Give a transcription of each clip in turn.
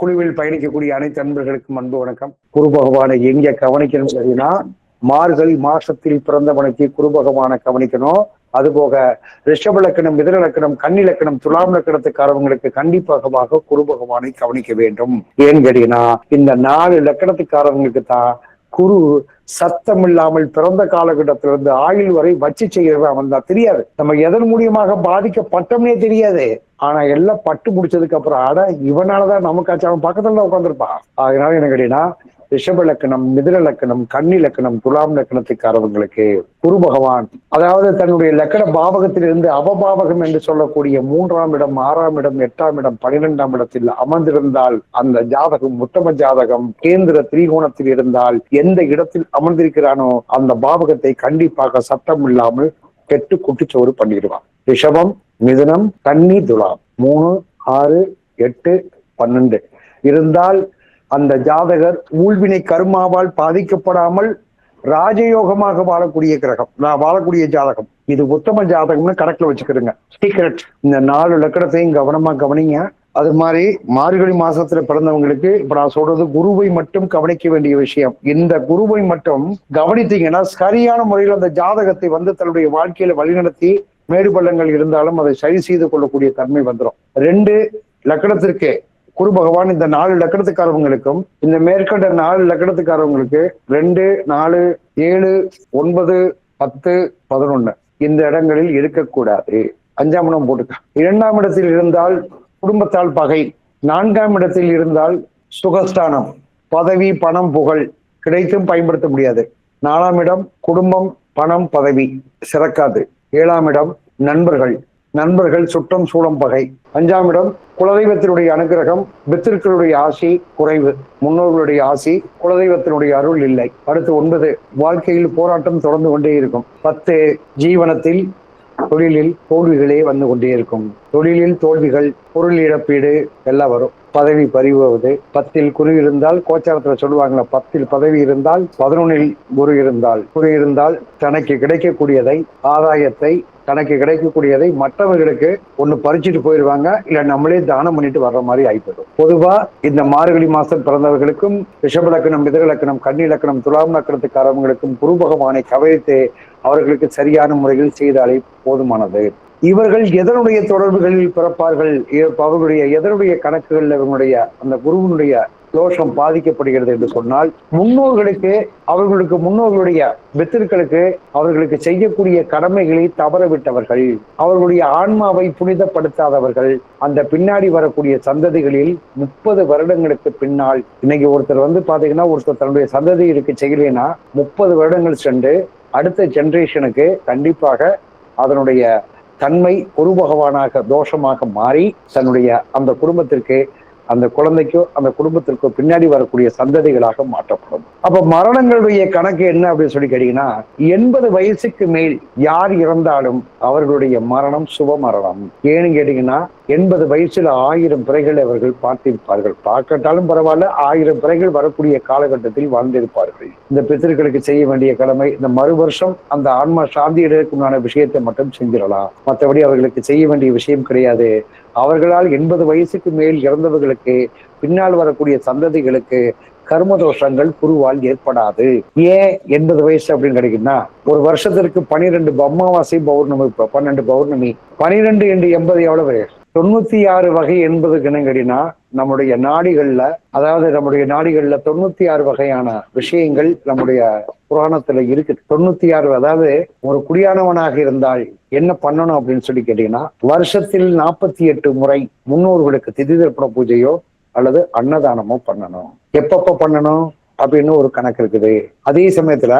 குழுவில் பயணிக்கக்கூடிய அனைத்து அன்பர்களுக்கும் அன்பு வணக்கம். குரு பகவானை எங்க கவனிக்கணும் அப்படின்னா மார்கழி மாசத்தில் பிறந்தவனுக்கு குரு பகவானை கவனிக்கணும். அதுபோக ரிஷப லக்கணம் மிதர லக்கணம் கன்னி லக்கணம் துலாம் லக்கணத்துக்காரவங்களுக்கு கண்டிப்பாக குரு பகவானை கவனிக்க வேண்டும். ஏன்னு கேட்டீங்கன்னா இந்த நாலு லக்கணத்துக்காரவங்களுக்கு தான் குரு சத்தம் இல்லாமல் பிறந்த காலகட்டத்திலிருந்து ஆயுள் வரை வச்சு செய்யறது அவன் தான். தெரியாது. நம்ம எதன் மூலியமாக பாதிக்கப்பட்டோம்னே தெரியாது. ஆனா எல்லாம் பட்டு முடிச்சதுக்கு அப்புறம் அட இவனாலதான் நமக்காச்சும் அவன் பக்கத்துல உட்காந்துருப்பான் அதனால என்ன கேட்டீங்கன்னா ரிஷப லக்கணம் மிதிர லக்கணம் கன்னி லக்கணம் துலாம் லக்கணத்துக்காரவங்களுக்கு குரு பகவான் அதாவது தன்னுடைய லக்கண பாவகத்திலிருந்து அவபாவகம் என்று சொல்லக்கூடிய மூன்றாம் இடம் ஆறாம் இடம் எட்டாம் இடம் பனிரெண்டாம் இடத்தில் அமர்ந்திருந்தால் அந்த ஜாதகம் உத்தம ஜாதகம் கேந்திர திரிகோணத்தில் இருந்தால் எந்த இடத்தில் அமர்ந்திருக்கிறானோ அந்த பாவகத்தை கண்டிப்பாக சத்தம் இல்லாமல் கெட்டு குட்டிச்சோறு பண்ணிடுவான். ரிஷபம் மிதுனம் கன்னி துலாம். மூணு ஆறு எட்டு பன்னெண்டு. இருந்தால் அந்த ஜாதகர் ஊழ்வினை கருமாவால் பாதிக்கப்படாமல் ராஜயோகமாக வாழக்கூடிய கிரகம். நான் வாழக்கூடிய ஜாதகம். இது உத்தம ஜாதகம்னு கணக்குல வச்சுக்கிறேங்க சீக்கிரட் இந்த நாலு லக்கணத்தையும் கவனமா கவனிங்க. அது மாதிரி மார்கழி மாசத்துல பிறந்தவங்களுக்கு இப்ப நான் சொல்றது குருவை மட்டும் கவனிக்க வேண்டிய விஷயம். இந்த குருவை மட்டும் கவனித்தீங்கன்னா சரியான முறையில் அந்த ஜாதகத்தை வந்து தன்னுடைய வாழ்க்கையில வழிநடத்தி மேடு பள்ளங்கள் இருந்தாலும் அதை சரி செய்து கொள்ளக்கூடிய தன்மை வந்துடும் ரெண்டு லக்கணத்திற்கு குரு பகவான் இந்த நாலு லக்கணத்துக்காரவங்களுக்கும் இந்த மேற்கண்ட நாலு லக்கணத்துக்காரவங்களுக்கு ரெண்டு நாலு ஏழு ஒன்பது பத்து பதினொன்னு இந்த இடங்களில் இருக்கக்கூடாது. அஞ்சாம் இடம் போட்டுக்க. இரண்டாம் இடத்தில் இருந்தால் குடும்பத்தால் பகை. நான்காம் இடத்தில் இருந்தால் சுகஸ்தானம். பதவி பணம் புகழ் கிடைத்தும் பயன்படுத்த முடியாது. நாலாம் இடம் குடும்பம் பணம் பதவி. சிறக்காது. ஏழாம் இடம் நண்பர்கள். நண்பர்கள் சுற்றம் சூழம் பகை. அஞ்சாம் இடம் குலதெய்வத்தினுடைய அனுகிரகம் பித்திருக்களுடைய ஆசி குறைவு. முன்னோர்களுடைய ஆசி குலதெய்வத்தினுடைய அருள் இல்லை. அடுத்து ஒன்பது வாழ்க்கையில் போராட்டம் தொடர்ந்து கொண்டே இருக்கும். பத்து ஜீவனத்தில் தொழிலில் தோல்விகளே வந்து கொண்டே இருக்கும். தொழிலில் தோல்விகள் பொருள் இழப்பீடு எல்லாம் வரும். பதவி பறிவுவது பத்தில் குரு இருந்தால் கோச்சாரத்துல சொல்லுவாங்களா பத்தில் பதவி இருந்தால் பதினொன்னில் குரு இருந்தால். குரு இருந்தால் தனக்கு கிடைக்கக்கூடியதை ஆதாயத்தை தனக்கு கிடைக்கக்கூடியதை மற்றவர்களுக்கு ஒண்ணு பறிச்சுட்டு போயிடுவாங்க இல்லை நம்மளே தானம் பண்ணிட்டு வர்ற மாதிரி ஆயிப்படும் பொதுவாக இந்த மார்கழி மாதம் பிறந்தவர்களுக்கும் ரிஷபலக்கணம் மிதகலக்கணம் கண்ணிலக்கணம் கன்னி லக்கணம் துலாம் லக்கணத்துக்காரவங்களுக்கும் குரு பகவானை கவனித்து அவர்களுக்கு சரியான முறையில் செய்தாலே போதுமானது. இவர்கள் எதனுடைய தொடர்புகளில் பிறப்பார்கள்? அவர்களுடைய எதனுடைய கணக்குகள் இவங்களுடைய அந்த குருவினுடைய தோஷம் பாதிக்கப்படுகிறது என்று சொன்னால் முன்னோர்களுக்கு அவர்களுக்கு முன்னோர்களுடைய பித்திருக்களுக்கு அவர்களுக்கு செய்யக்கூடிய கடமைகளை தவறவிட்டவர்கள் அவர்களுடைய ஆன்மாவை புனிதப்படுத்தாதவர்கள் அந்த பின்னாடி வரக்கூடிய சந்ததிகளில் முப்பது வருடங்களுக்கு பின்னால் இன்னைக்கு ஒருத்தர் வந்து பாத்தீங்கன்னா ஒருத்தர் தன்னுடைய சந்ததிகளுக்கு செய்யலைன்னா முப்பது வருடங்கள் சென்று அடுத்த ஜென்ரேஷனுக்கு கண்டிப்பாக அதனுடைய தன்மை குரு பகவானாக தோஷமாக மாறி தன்னுடைய அந்த குடும்பத்திற்கு அந்த குழந்தைக்கோ அந்த குடும்பத்திற்கோ பின்னாடி வரக்கூடிய சந்ததிகளாக மாற்றப்படும். அப்ப மரணங்களுடைய கணக்கு என்ன அப்படின்னு சொல்லி கேட்டீங்கன்னா எண்பது வயசுக்கு மேல் யார் இறந்தாலும் அவர்களுடைய மரணம் சுப மரணம். ஏன்னு கேட்டீங்கன்னா எண்பது வயசுல ஆயிரம் பிறைகள் அவர்கள் பார்த்திருப்பார்கள். பார்க்கட்டாலும் பரவாயில்ல ஆயிரம் பிறைகள் வரக்கூடிய காலகட்டத்தில் வாழ்ந்திருப்பார்கள். இந்த பித்திருக்களுக்கு செய்ய வேண்டிய கடமை இந்த மறு வருஷம் அந்த ஆன்மா சாந்தி விஷயத்தை மட்டும் செஞ்சிடலாம். மற்றபடி அவர்களுக்கு செய்ய வேண்டிய விஷயம் கிடையாது. அவர்களால் எண்பது வயசுக்கு மேல் இறந்தவர்களுக்கு பின்னால் வரக்கூடிய சந்ததிகளுக்கு கர்ம தோஷங்கள் குருவால் ஏற்படாது. ஏன் எண்பது வயசு அப்படின்னு கிடைக்குன்னா ஒரு வருஷத்திற்கு பனிரெண்டு அமாவாசை பௌர்ணமி பன்னெண்டு பௌர்ணமி பனிரெண்டு என்று எண்பது எவ்வளவு? தொண்ணூத்தி ஆறு வகை என்பதுக்கு கிணங்கடினா நம்முடைய நாடிகள்ல அதாவது நம்முடைய நாடிகள்ல தொண்ணூத்தி ஆறு வகையான விஷயங்கள் நம்முடைய புராணத்துல இருக்கு. தொண்ணூத்தி ஆறு அதாவது ஒரு குடியானவனாக இருந்தால் என்ன பண்ணணும் அப்படின்னு சொல்லி கேட்டீங்கன்னா வருஷத்தில் நாற்பத்தி எட்டு முறை முன்னோர்களுக்கு திதி திருப்பண பூஜையோ அல்லது அன்னதானமோ பண்ணணும். எப்பப்ப பண்ணணும் அப்படின்னு ஒரு கணக்கு இருக்குது. அதே சமயத்துல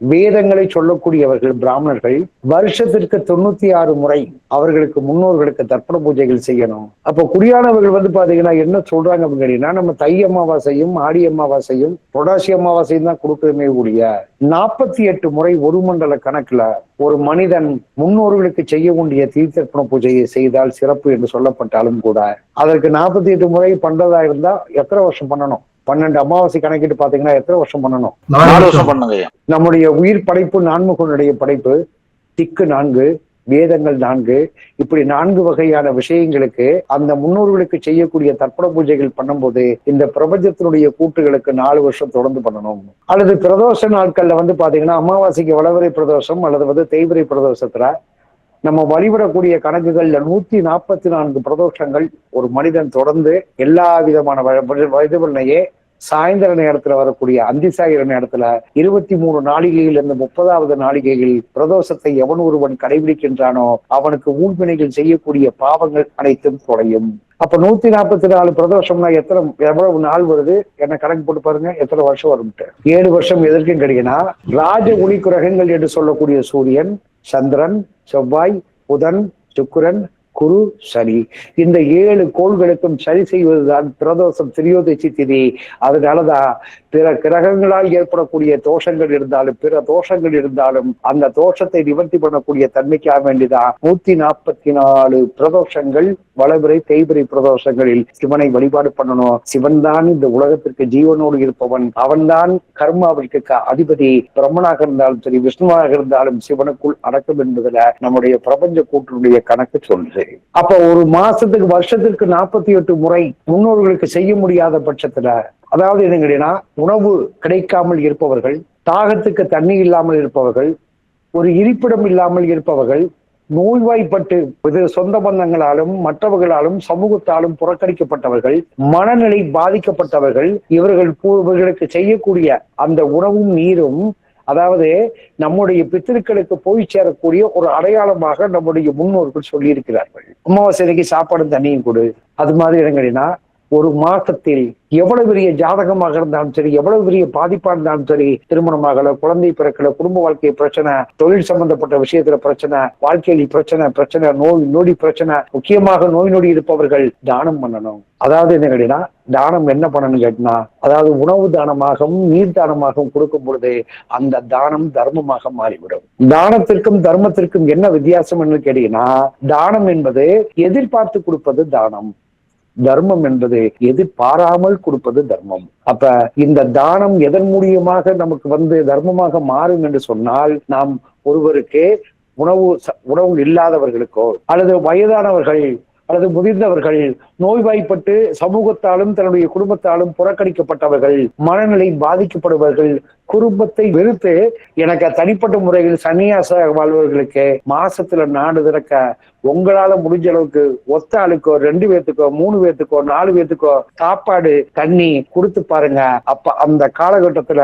வேதங்களை சொல்லக்கூடியவர்கள் பிராமணர்கள் வருஷத்திற்கு தொண்ணூத்தி ஆறு முறை அவர்களுக்கு முன்னோர்களுக்கு தர்ப்பண பூஜைகள் செய்யணும். அப்போ குடியானவர்கள் வந்து பாத்தீங்கன்னா என்ன சொல்றாங்க அப்படின்னா நம்ம தை அமாவாசையும் ஆடி அமாவாசையும் புரட்டாசி அமாவாசையும் தான் கொடுக்கணுமே கூடிய நாற்பத்தி எட்டு முறை ஒரு மண்டல கணக்குல ஒரு மனிதன் முன்னோர்களுக்கு செய்ய வேண்டிய தீர்த்தர்ப்பண பூஜையை செய்தால் சிறப்பு என்று சொல்லப்பட்டாலும் கூட அதற்கு நாற்பத்தி எட்டு முறை பண்றதா இருந்தா எத்தனை வருஷம் பண்ணணும்? பன்னெண்டு அமாவாசை கணக்கிட்டு பாத்தீங்கன்னா எத்தனை வருஷம் பண்ணணும்? நாலு வருஷம். பண்ணுங்க நம்முடைய உயிர் படைப்பு நான்முகனுடைய படைப்பு திக்கு நான்கு வேதங்கள் நான்கு. இப்படி நான்கு வகையான விஷயங்களுக்கு அந்த முன்னோர்களுக்கு செய்யக்கூடிய தர்ப்பண பூஜைகள் பண்ணும்போது இந்த பிரபஞ்சத்தினுடைய கூட்டுகளுக்கு நாலு வருஷம் தொடர்ந்து பண்ணணும். அல்லது பிரதோஷ நாட்கள்ல வந்து பாத்தீங்கன்னா அமாவாசைக்கு வளவரை பிரதோஷம் அல்லது வந்து தேய்பிரை பிரதோஷத்துல நம்ம வழிபடக்கூடிய கணக்குகள்ல நூத்தி நாற்பத்தி நான்கு பிரதோஷங்கள் ஒரு மனிதன் தொடர்ந்து எல்லா விதமான வயதுபண்ணையே சாயந்தர நேரத்துல வரக்கூடிய அந்திசாயிர நேரத்துல இருபத்தி மூணு நாளிகையில் இருந்து முப்பதாவது நாளிகையில் பிரதோஷத்தை எவன் ஒருவன் கடைபிடிக்கின்றானோ அவனுக்கு ஊழ்வினைகள் செய்யக்கூடிய பாவங்கள் அனைத்தும் குறையும் அப்ப நூத்தி நாற்பத்தி நாலு பிரதோஷம்னா எத்தனை எவ்வளவு நாள் வருது? என்ன கணக்கு போட்டு பாருங்க. எத்தனை வருஷம் வரும்ட்டு ஏழு வருஷம் எதற்கும் கிடைக்குன்னா ராஜ ஒளி கிரகங்கள் என்று சொல்லக்கூடிய சூரியன் சந்திரன் செவ்வாய் புதன் சுக்கிரன் குரு சனி இந்த ஏழு கோள்களுக்கும் சரி செய்வதுதான் பிரதோஷம் திரியோதிச்சி திதி. அதனாலதான் பிற கிரகங்களால் ஏற்படக்கூடிய தோஷங்கள் இருந்தாலும் பிற தோஷங்கள் இருந்தாலும் அந்த தோஷத்தை நிவர்த்தி பண்ணக்கூடிய தன்மைக்காக வேண்டிதான் நூத்தி நாற்பத்தி நாலு பிரதோஷங்கள் வளபிறை தேய்பிரை பிரதோஷங்களில் சிவனை வழிபாடு பண்ணணும். சிவன் தான் இந்த உலகத்திற்கு ஜீவனோடு இருப்பவன். அவன்தான் கர்மாவிற்கு அதிபதி. பிரம்மனாக இருந்தாலும் சரி விஷ்ணுவாக இருந்தாலும் சிவனுக்குள் அடக்கம் என்பதுல நம்முடைய பிரபஞ்ச கூட்டினுடைய கணக்கு சொல்லுது. அப்ப ஒரு மாசத்துக்கு வருஷத்துக்கு நாற்பத்தி எட்டு முறை முன்னோர்களுக்கு செய்ய முடியாத பட்சத்துல அதாவது என்ன கேட்டீங்கன்னா உணவு கிடைக்காமல் இருப்பவர்கள் தாகத்துக்கு தண்ணி இல்லாமல் இருப்பவர்கள் ஒரு இருப்பிடம் இல்லாமல் இருப்பவர்கள் நோய்வாய்ப்பட்டு இது சொந்த பந்தங்களாலும் மற்றவர்களாலும் சமூகத்தாலும் புறக்கணிக்கப்பட்டவர்கள் மனநிலை பாதிக்கப்பட்டவர்கள் இவர்கள் இவர்களுக்கு செய்யக்கூடிய அந்த உணவும் நீரும் அதாவது நம்முடைய பித்திருக்களுக்கு போய் சேரக்கூடிய ஒரு அடையாளமாக நம்முடைய முன்னோர்கள் சொல்லியிருக்கிறார்கள். அமாவாசைக்கு சாப்பாடும் தண்ணியும் கொடு. அது மாதிரி இடங்களினா ஒரு மாசத்தில் எவ்வளவு பெரிய ஜாதகமாக இருந்தாலும் சரி எவ்வளவு பெரிய பாதிப்பா இருந்தாலும் சரி திருமணமாகல குழந்தை பிறக்கல குடும்ப வாழ்க்கை பிரச்சனை தொழில் சம்பந்தப்பட்ட விஷயத்துல பிரச்சனை வாழ்க்கையில் பிரச்சனை பிரச்சனை நோய் நொடி பிரச்சனை முக்கியமாக நோய் நொடி இருப்பவர்கள் தானம் பண்ணணும். அதாவது என்ன கேட்டீங்கன்னா தானம் என்ன பண்ணணும்னு கேட்டினா அதாவது உணவு தானமாகவும் நீர் தானமாகவும் கொடுக்கும் பொழுது அந்த தானம் தர்மமாக மாறிவிடும். தானத்திற்கும் தர்மத்திற்கும் என்ன வித்தியாசம் என்று கேட்டீங்கன்னா தானம் என்பது எதிர்பார்த்து கொடுப்பது தானம். தர்மம் என்பது எதிர்பாராமல் கொடுப்பது தர்மம். அப்ப இந்த தானம் எதன் மூலியமாக நமக்கு வந்து தர்மமாக மாறும் என்று சொன்னால் நாம் ஒருவருக்கு உணவு ச- உணவு இல்லாதவர்களுக்கோ அல்லது வயதானவர்கள் அல்லது முதிர்ந்தவர்கள் நோய்வாய்ப்பட்டு சமூகத்தாலும் தன்னுடைய குடும்பத்தாலும் புறக்கணிக்கப்பட்டவர்கள் மனநிலை பாதிக்கப்படுபவர்கள் குடும்பத்தை வெறுத்து எனக்கு தனிப்பட்ட முறையில் சன்னியாச வாழ்வர்களுக்கு மாசத்துல நாடு திறக்க உங்களால முடிஞ்ச அளவுக்கு ஒத்த ஆளுக்கோ ரெண்டு பேர்த்துக்கோ மூணு பேர்த்துக்கோ நாலு பேர்த்துக்கோ சாப்பாடு தண்ணி கொடுத்து பாருங்க. அப்ப அந்த காலகட்டத்துல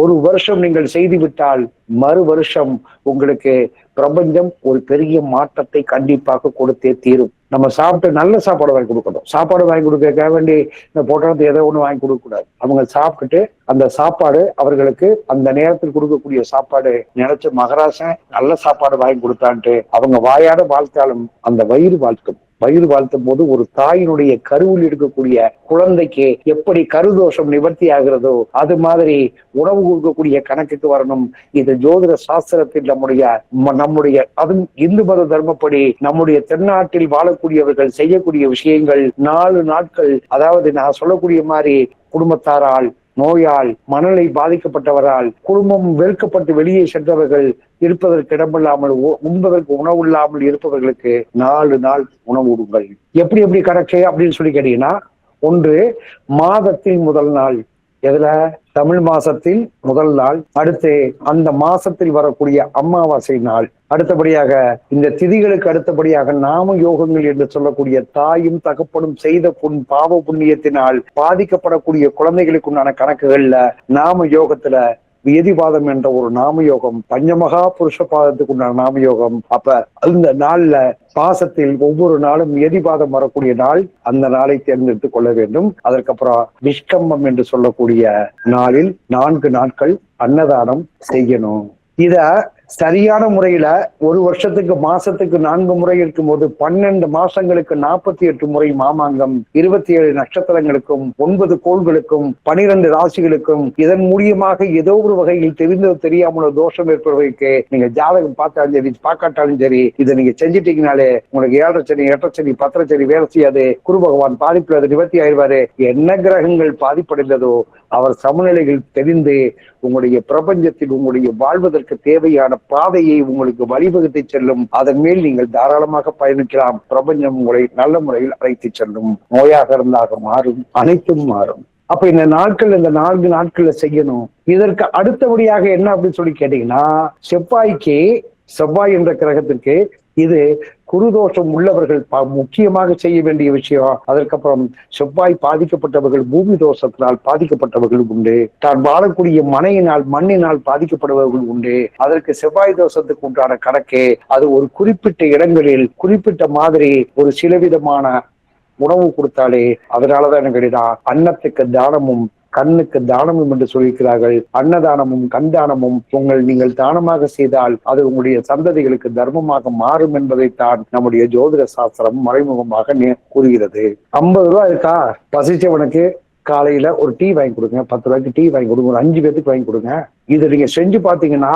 ஒரு வருஷம் நீங்கள் செய்து விட்டால் மறு வருஷம் உங்களுக்கு பிரபஞ்சம் ஒரு பெரிய மாற்றத்தை கண்டிப்பாக கொடுத்தே தீரும். நம்ம சாப்பிட்டு நல்ல சாப்பாடு வாங்கி கொடுக்கணும். சாப்பாடு வாங்கி கொடுக்க வேண்டி இந்த போட்டோத்தை ஏதோ ஒன்று வாங்கி கொடுக்க கூடாது அவங்க சாப்பிட்டுட்டு அந்த சாப்பாடு அவர்களுக்கு அந்த நேரத்தில் கொடுக்கக்கூடிய சாப்பாடு நினைச்ச மகராசன் நல்ல சாப்பாடு வாங்கி கொடுத்தான்ட்டு அவங்க வாயாட வாழ்த்தாலும் அந்த வயிறு வாழ்த்தும். வயிறு வாழ்த்தும் போது ஒரு தாயினுடைய கருவில் இருக்கக்கூடிய குழந்தைக்கு எப்படி கருதோஷம் நிவர்த்தி ஆகிறதோ அது மாதிரி உணவு கொடுக்கக்கூடிய கணக்குக்கு வரணும். இது ஜோதிட சாஸ்திரத்தில் நம்முடைய நம்முடைய அதுவும் இந்து மத தர்மப்படி நம்முடைய தென்னாட்டில் வாழக்கூடியவர்கள் செய்யக்கூடிய விஷயங்கள் நாலு நாட்கள் அதாவது நான் சொல்லக்கூடிய மாதிரி குடும்பத்தாரால் நோயால் மனநிலை பாதிக்கப்பட்டவரால் குடும்பம் வெறுக்கப்பட்டு வெளியே சென்றவர்கள் இருப்பதற்கு இடமில்லாமல் உ- உண்பதற்கு உணவு இல்லாமல் இருப்பவர்களுக்கு நாலு நாள் உணவு உடுங்கள் எப்படி எப்படி கணக்கு அப்படின்னு சொல்லி கேட்டீங்கன்னா ஒன்று மாதத்தின் முதல் நாள். எதுல? தமிழ் மாசத்தில் முதல் நாள். அடுத்து அந்த மாசத்தில் வரக்கூடிய அமாவாசை நாள். அடுத்தபடியாக இந்த திதிகளுக்கு அடுத்தபடியாக நாம யோகங்கள் என்று சொல்லக்கூடிய தாயும் தகப்பனும் செய்த புண் பாவ புண்ணியத்தினால் பாதிக்கப்படக்கூடிய குழந்தைகளுக்கு உண்டான கணக்குகள்ல நாம யோகத்துல வேதிபாதம் என்ற ஒரு நாம யோகம் பஞ்சமகா புருஷ பாதத்துக்கு உண்டான நாம யோகம் அப்ப அந்த நாள்ல பாசத்தில் ஒவ்வொரு நாளும் எதிபாதம் வரக்கூடிய நாள் அந்த நாளை தேர்ந்தெடுத்துக் கொள்ள வேண்டும். அதற்கப்புறம் நிஷ்கம்பம் என்று சொல்லக்கூடிய நாளில் நான்கு நாட்கள் அன்னதானம் செய்யணும். இத சரியான முறையில ஒரு வருஷத்துக்கு மாசத்துக்கு நான்கு முறை இருக்கும்போது பன்னெண்டு மாசங்களுக்கு நாற்பத்தி எட்டு முறை மாமாங்கம் இருபத்தி ஏழு நட்சத்திரங்களுக்கும் ஒன்பது கோள்களுக்கும் பனிரெண்டு ராசிகளுக்கும் இதன் மூலியமாக ஏதோ ஒரு வகையில் தெரிந்தது தெரியாமல் தோஷம் ஏற்படுவதற்கு நீங்க ஜாதகம் பார்த்தாலும் சரி பார்க்காட்டாலும் சரி இதை நீங்க செஞ்சிட்டீங்கனாலே உங்களுக்கு ஏழரை சனி எட்டரை சனி பத்திர சனி வேலை செய்யாது. குரு பகவான் பாதிப்புல அது நிவர்த்தி ஆயிடுவாரு. என்ன கிரகங்கள் பாதிப்படைந்ததோ அவர் சமநிலைகள் தெரிந்து உங்களுடைய பிரபஞ்சத்தில் உங்களுடைய வாழ்வதற்கு தேவையான பாதையை உங்களுக்கு வழிவகுத்து செல்லும். அதன் மேல் நீங்கள் தாராளமாக பயணிக்கலாம். பிரபஞ்சம் உங்களை நல்ல முறையில் அழைத்து செல்லும். நோயாக இருந்தாக மாறும். அனைத்தும் மாறும். அப்ப இந்த நாட்கள் இந்த நான்கு நாட்கள்ல செய்யணும். இதற்கு அடுத்தபடியாக என்ன அப்படின்னு சொல்லி கேட்டீங்கன்னா செவ்வாய்க்கு செவ்வாய் என்ற கிரகத்திற்கு இது குருதோஷம் உள்ளவர்கள் முக்கியமாக செய்ய வேண்டிய விஷயம் அதற்கப்புறம் செவ்வாய் பாதிக்கப்பட்டவர்கள் பூமி தோஷத்தினால் பாதிக்கப்பட்டவர்கள் உண்டு. தான் வாழக்கூடிய மனையினால் மண்ணினால் பாதிக்கப்படுபவர்கள் உண்டு. அதற்கு செவ்வாய் தோஷத்துக்கு உண்டான கணக்கு அது ஒரு குறிப்பிட்ட இடங்களில் குறிப்பிட்ட மாதிரி ஒரு சில விதமான உணவு கொடுத்தாலே அதனாலதான் என்ன கேட்டா அன்னத்துக்கு தானமும் கண்ணுக்கு தானமும் என்று சொல்லியிருக்கிறார்கள். அன்னதானமும் கண் தானமும் உங்கள் நீங்கள் தானமாக செய்தால் அது உங்களுடைய சந்ததிகளுக்கு தர்மமாக மாறும் என்பதைத்தான் நம்முடைய ஜோதிட சாஸ்திரம் மறைமுகமாக கூறுகிறது. ஐம்பது ரூபாய் இருக்கா? பசிச்சவனுக்கு காலையில ஒரு டீ வாங்கி கொடுங்க. பத்து ரூபாய்க்கு டீ வாங்கி கொடுங்க. ஒரு அஞ்சு பேத்துக்கு வாங்கி கொடுங்க. இதை நீங்க செஞ்சு பாத்தீங்கன்னா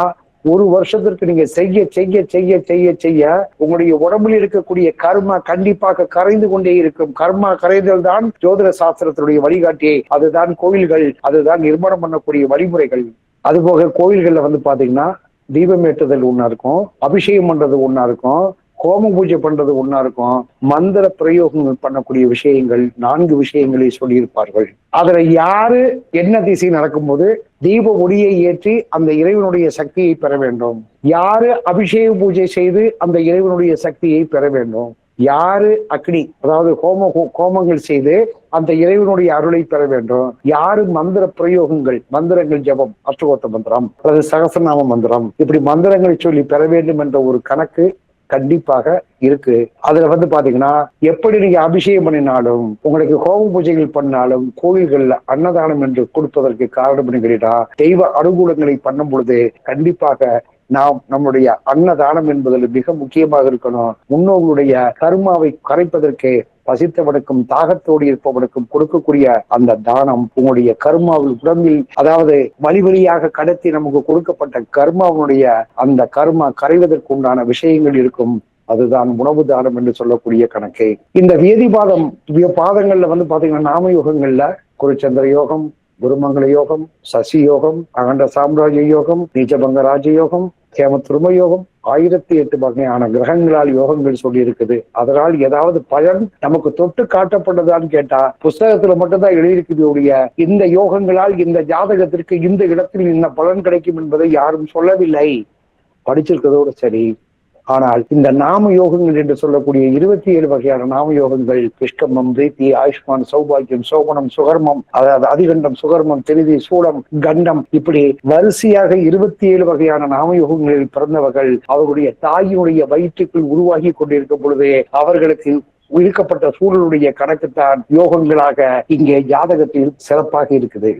ஒரு வருஷத்திற்கு நீங்க செய்ய செய்ய செய்ய செய்ய செய்ய உங்களுடைய உடம்பில் இருக்கக்கூடிய கர்மா கண்டிப்பாக கரைந்து கொண்டே இருக்கும். கர்மா கரைதல் தான் ஜோதிட சாஸ்திரத்தினுடைய வழிகாட்டியை. அதுதான் கோவில்கள் அதுதான் நிர்மாணம் பண்ணக்கூடிய வழிமுறைகள். அதுபோக கோவில்கள்ல வந்து பாத்தீங்கன்னா தீபம் ஏற்றுதல் இருக்கும் அபிஷேகம் பண்றது ஒன்னா இருக்கும் ஹோம பூஜை பண்றது ஒன்னா இருக்கும். மந்திர பிரயோகங்கள் பண்ணக்கூடிய விஷயங்கள் நான்கு விஷயங்களை சொல்லியிருப்பார்கள். அதுல யாரு என்ன திசை நடக்கும்போது தீப ஒளியை ஏற்றி அந்த இறைவனுடைய சக்தியை பெற வேண்டும். யாரு அபிஷேக பூஜை செய்து அந்த இறைவனுடைய சக்தியை பெற வேண்டும். யாரு அக்னி அதாவது ஹோம ஹோமங்கள் செய்து அந்த இறைவனுடைய அருளை பெற வேண்டும். யாரு மந்திர பிரயோகங்கள் மந்திரங்கள் ஜெபம் அஷ்டகோத்த மந்திரம் அல்லது சகசநாம மந்திரம் இப்படி மந்திரங்களை சொல்லி பெற வேண்டும் என்ற ஒரு கணக்கு கண்டிப்பாக இருக்கு. அதுல வந்து பாத்தீங்கன்னா எப்படி நீங்க அபிஷேகம் பண்ணினாலும் உங்களுக்கு ஹோம பூஜைகள் பண்ணாலும் கோவில்கள்ல அன்னதானம் என்று கொடுப்பதற்கு காரணம் என்ன கேட்டா தெய்வ அனுகூலங்களை பண்ணும் பொழுது கண்டிப்பாக நாம் நம்முடைய அன்னதானம் என்பதில் மிக முக்கியமாக இருக்கணும். முன்னோர்களுடைய கர்மாவை கரைப்பதற்கு பசித்தவனுக்கும் தாகத்தோடு இருப்பவனுக்கும் கொடுக்கக்கூடிய அந்த தானம் உங்களுடைய கர்மாவில் உடம்பில் அதாவது வழி வழியாக கடத்தி நமக்கு கொடுக்கப்பட்ட கர்மாவுடைய அந்த கர்மா கரைவதற்கு உண்டான விஷயங்கள் இருக்கும். அதுதான் உணவு தானம் என்று சொல்லக்கூடிய கணக்கு. இந்த வேதி பாதம் பாதங்கள்ல வந்து பாத்தீங்கன்னா நாம யோகங்கள்ல குருச்சந்திர யோகம் குருமங்கள யோகம் சசி யோகம் அகண்ட சாம்ராஜ்ய யோகம் நீச்சபங்க ராஜயோகம் கேம துரும யோகம் ஆயிரத்தி எட்டு வகையான கிரகங்களால் யோகங்கள் சொல்லி இருக்குது அதனால் ஏதாவது பயன் நமக்கு தொட்டு காட்டப்பட்டதான்னு கேட்டா புஸ்தகத்துல மட்டும்தான் எழுதியிருக்குது உடைய இந்த யோகங்களால் இந்த ஜாதகத்திற்கு இந்த இடத்தில் இந்த பலன் கிடைக்கும் என்பதை யாரும் சொல்லவில்லை. படிச்சிருக்கிறதோடு சரி. ஆனால் இந்த நாம யோகங்கள் என்று சொல்லக்கூடிய இருபத்தி ஏழு வகையான நாம யோகங்கள் பிஷ்கமம் பிரீத்தி ஆயுஷ்மான் சௌபாகியம் சோபனம் சுகர்மம் அதாவது அதிகண்டம் சுகர்மம் திருதி சூடம் கண்டம் இப்படி வரிசையாக இருபத்தி ஏழு வகையான நாம யோகங்களில் பிறந்தவர்கள் அவர்களுடைய தாயினுடைய வயிற்றுக்குள் உருவாகி கொண்டிருக்கும் பொழுதே அவர்களுக்கு உயிர்க்கப்பட்ட சூழலுடைய கணக்குத்தான் யோகங்களாக இங்கே ஜாதகத்தில் சிறப்பாக இருக்குது.